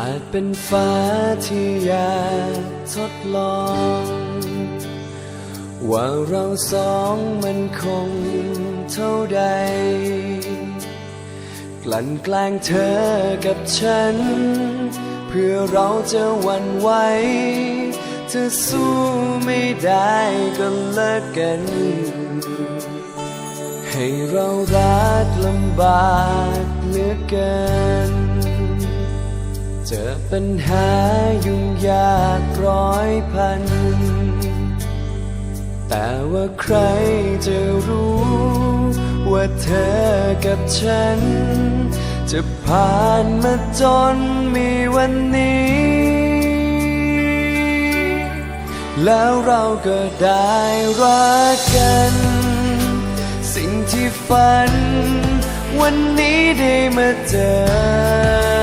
อาจเป็นฟ้าที่อยากทดลอง ว่าเราสองมันคงเท่าใด กลั่นแกล้งเธอกับฉัน เพื่อเราจะหวันไหวจะสู้ไม่ได้ก็เลิกกัน ให้เรารักลำบากเหลือเกิน เจอปัญหายุ่งยากร้อยพัน แต่ว่าใครจะรู้ ว่าเธอกับฉัน จะผ่านมาจนมีวันนี้ แล้วเราก็ได้รักกัน สิ่งที่ฝัน วันนี้ได้มาเจอ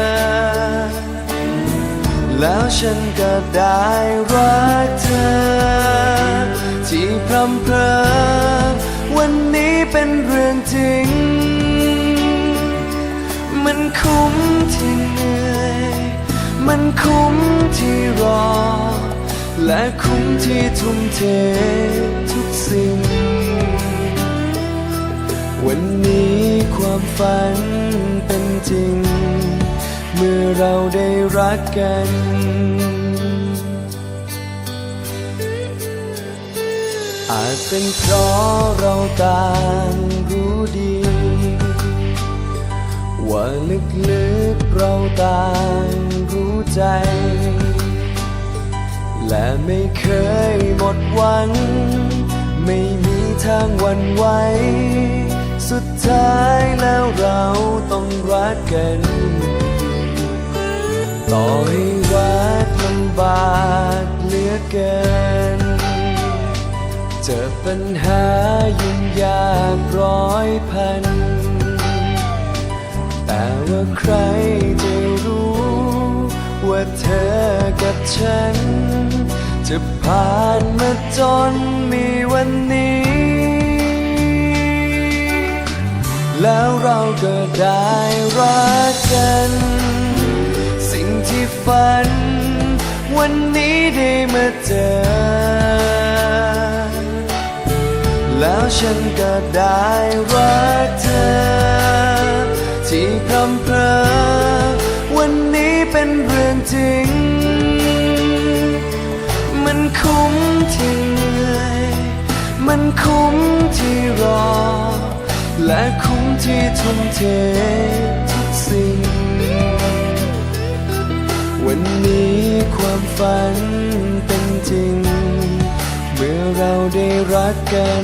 แล้วฉันก็ได้รักเธอ ที่พรำเพรอวันนี้เป็นเรื่องจริง มันคุ้มที่เหนื่อย มันคุ้มที่รอ และคุ้มที่ทุ่มเททุกสิ่ง วันนี้ความฝัน เมื่อเราได้รักกัน อาจเป็นเพราะเราต่างรู้ดี ว่าลึกๆเราต่างรู้ใจ และไม่เคยหมดหวัง ไม่มีทางวันไหวสุดท้ายแล้วเราต้องรักกัน ต่อให้รักลำบากเหลือเกิน เจอปัญหายุ่งยากร้อยพัน แต่ว่าใครจะรู้ ว่าเธอกับฉัน จะผ่านมาจนมีวันนี้ แล้วเราก็ได้รัก ฝัน วันนี้ได้มาเจอ แล้วฉันก็ได้รักเธอ ที่พรำเพรอวันนี้เป็นเรื่องจริง มันคุ้มที่เหนื่อย มันคุ้มที่รอ และคุ้มที่ทุ่มเททุกสิ่ง วันนี้ความฝันเป็นจริง เมื่อเราได้รักกัน